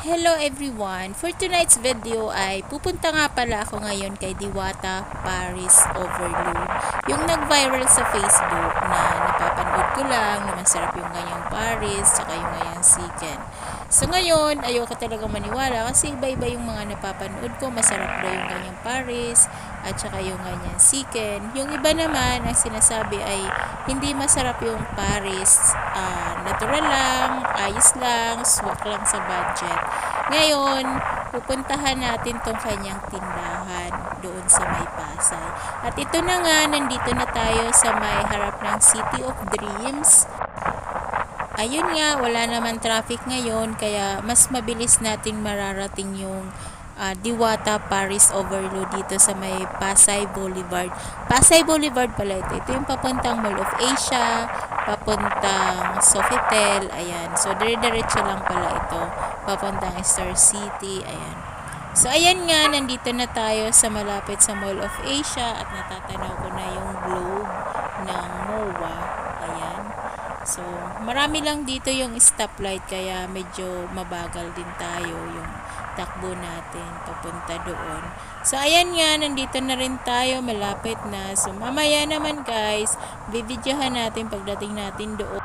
Hello everyone! For tonight's video ay pupunta nga pala ako ngayon kay Diwata Paris Overload. Yung nag-viral sa Facebook na napapanood ko lang na masarap yung ganyang Paris tsaka yung ganyang chicken. So ngayon, ayoko talaga maniwala kasi iba-iba yung mga napapanood ko. Masarap daw yung ganyang Paris at saka yung ganyang chicken. Yung iba naman, ang sinasabi ay hindi masarap yung Paris. ah, natural lang, ayos lang, swak lang sa budget. Ngayon, pupuntahan natin tong kanyang tindahan doon sa may Pasay. At ito na nga, nandito na tayo sa may harap ng City of Dreams. Ayun nga, wala naman traffic ngayon kaya mas mabilis nating mararating yung ah, Diwata Paris Overload dito sa may Pasay Boulevard. Pasay Boulevard pala ito. Ito yung papuntang Mall of Asia, papuntang Sofitel, ayan. So, dire-diretso lang pala ito. Papuntang Star City, ayan. So, ayan nga, nandito na tayo sa malapit sa Mall of Asia at natatanaw ko na yung globe ng MOA. Ayan. So, marami lang dito yung stoplight kaya medyo mabagal din tayo yung takbo natin papunta doon. So, ayan nga, nandito na rin tayo, malapit na. So, mamaya naman guys, bibidyohan natin pagdating natin doon.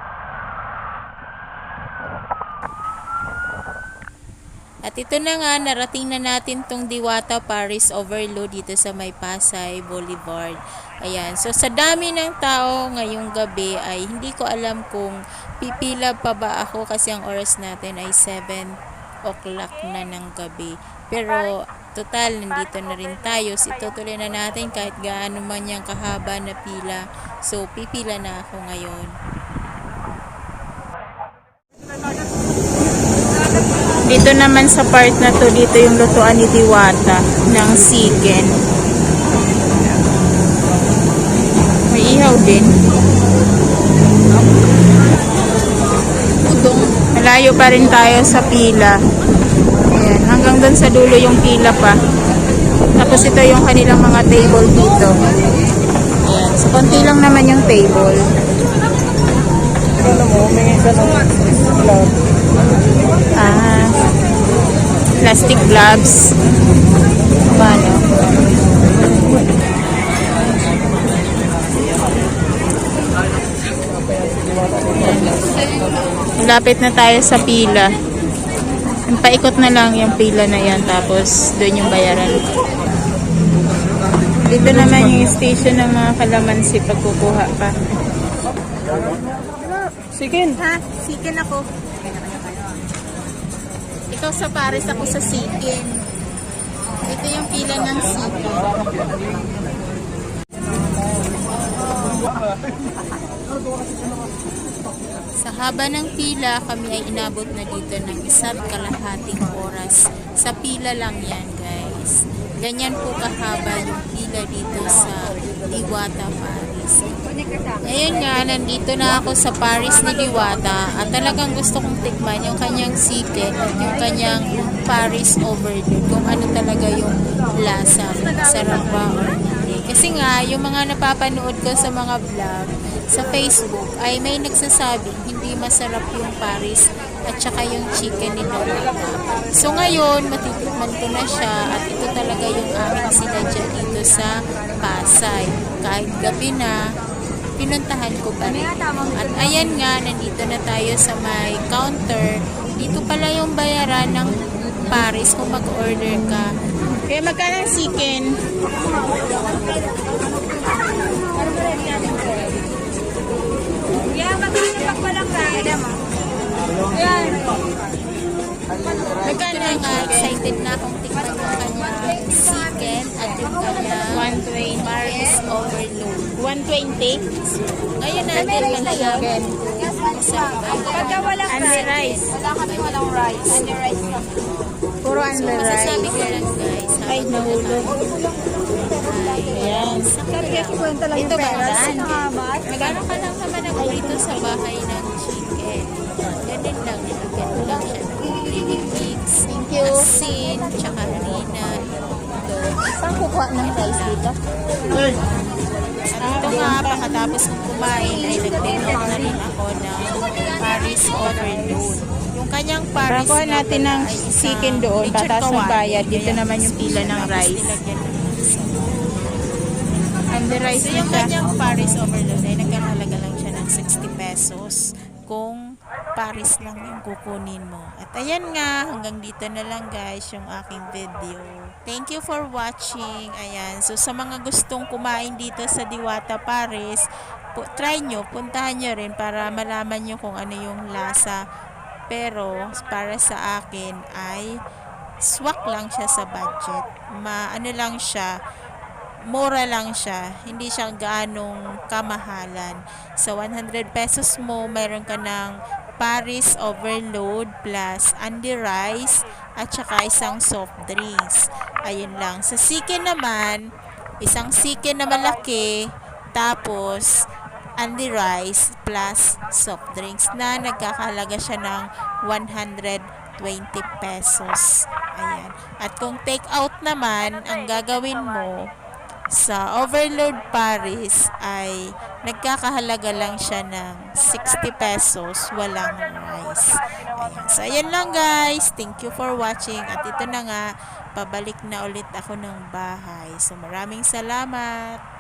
At ito na nga, narating na natin tong Diwata Paris Overload dito sa May Pasay Boulevard. Ayan, so sa dami ng tao ngayong gabi ay hindi ko alam kung pipila pa ba ako kasi ang oras natin ay 7 o'clock na ng gabi. Pero total, nandito na rin tayo. So, itutuloy na natin kahit gaano man yung kahaba na pila. So, pipila na ako ngayon. Dito naman sa part na to, dito yung lutuan ni Diwata ng chicken. May ihaw din. Malayo pa rin tayo sa pila. Ayan, hanggang doon sa dulo yung pila pa. Tapos ito yung kanilang mga table dito. Ayan, so konti lang naman yung table. Mo, may. Ah, plastic gloves. Paano? Lapit na tayo sa pila. Paikot na lang yung pila na yan tapos doon yung bayaran. Dito naman yung station ng mga kalamansi pagkukuha pa. Chicken. Ha? Sikin ako. Ikaw sa Paris, ako sa Sikin. Ito yung pila ng Sikin. Haba ng pila, kami ay inabot na dito ng isa't kalahating oras. Sa pila lang yan, guys. Ganyan po kahaba yung pila dito sa Diwata, Paris. Ngayon nga, nandito na ako sa Paris ni Diwata at talagang gusto kong tikman yung kanyang chicken at yung kanyang Paris overload kung ano talaga yung lasa, masarap ba or. Kasi nga, yung mga napapanood ko sa mga vlog sa Facebook ay may nagsasabi hindi masarap yung Paris at saka yung chicken ni Diwata. So ngayon, matitikman ko na siya at ito talaga yung aming sinadya dito sa Pasay. Kahit gabi na, pinuntahan ko pa rin. At ayan nga, nandito na tayo sa may counter. Dito pala yung bayaran ng Paris kung mag-order ka. Kaya magkano ang chicken? Yan, magkakapak pa lang tayo. Ayan. Magkano nga excited na akong tikman yung kanya chicken at yung kanya 120 Paris overload. 120? Ngayon natin malalaman. Pagka walang rice. rice. Wala kami walang rice. Only rice. Puro Masasabi ko lang guys. Ay, nahulog. Ayan. kwenta lang Ito ba yan? Nakahamat. Magkano ka lang naman ang dito sa bahay ng chicken? Ganun lang. Ganun lang siya. Nagpiling mix. Thank you. Asin, tsaka harina. Ito. Saan kukuha ng rice dito? Ito nga, pagkatapos kong kumain ay nag-take na rin ako ng Paris Overload. Yung Yung kanyang Paris nga natin ng chicken doon, tataas ng bayad. Dito naman yung pila ng rice. And the rice So yung kanyang Paris overload ay nagkakalaga lang siya ng 60 pesos kung Paris lang yung kukunin mo. At ayan nga, hanggang dito na lang guys yung aking video. Thank you for watching. Ayan, so sa mga gustong kumain dito sa Diwata Paris, try nyo, puntahan nyo rin para malaman nyo kung ano yung lasa. Pero para sa akin ay swak lang siya sa budget. Ma ano lang siya, mura lang siya. Hindi siya ganong kamahalan. Sa 100 pesos mo, mayroon ka ng Paris Overload plus Andy Rice at saka isang soft drinks. Ayun lang. Sa Sikin naman, isang Sikin na malaki, tapos Andy Rice plus soft drinks na nagkakalaga siya ng 120 pesos. Ayan. At kung take out naman, ang gagawin mo, sa Overload Paris ay nagkakahalaga lang siya ng 60 pesos, walang rice. Ayan. So, ayan lang guys. Thank you for watching. At ito na nga, pabalik na ulit ako ng bahay. So, maraming salamat.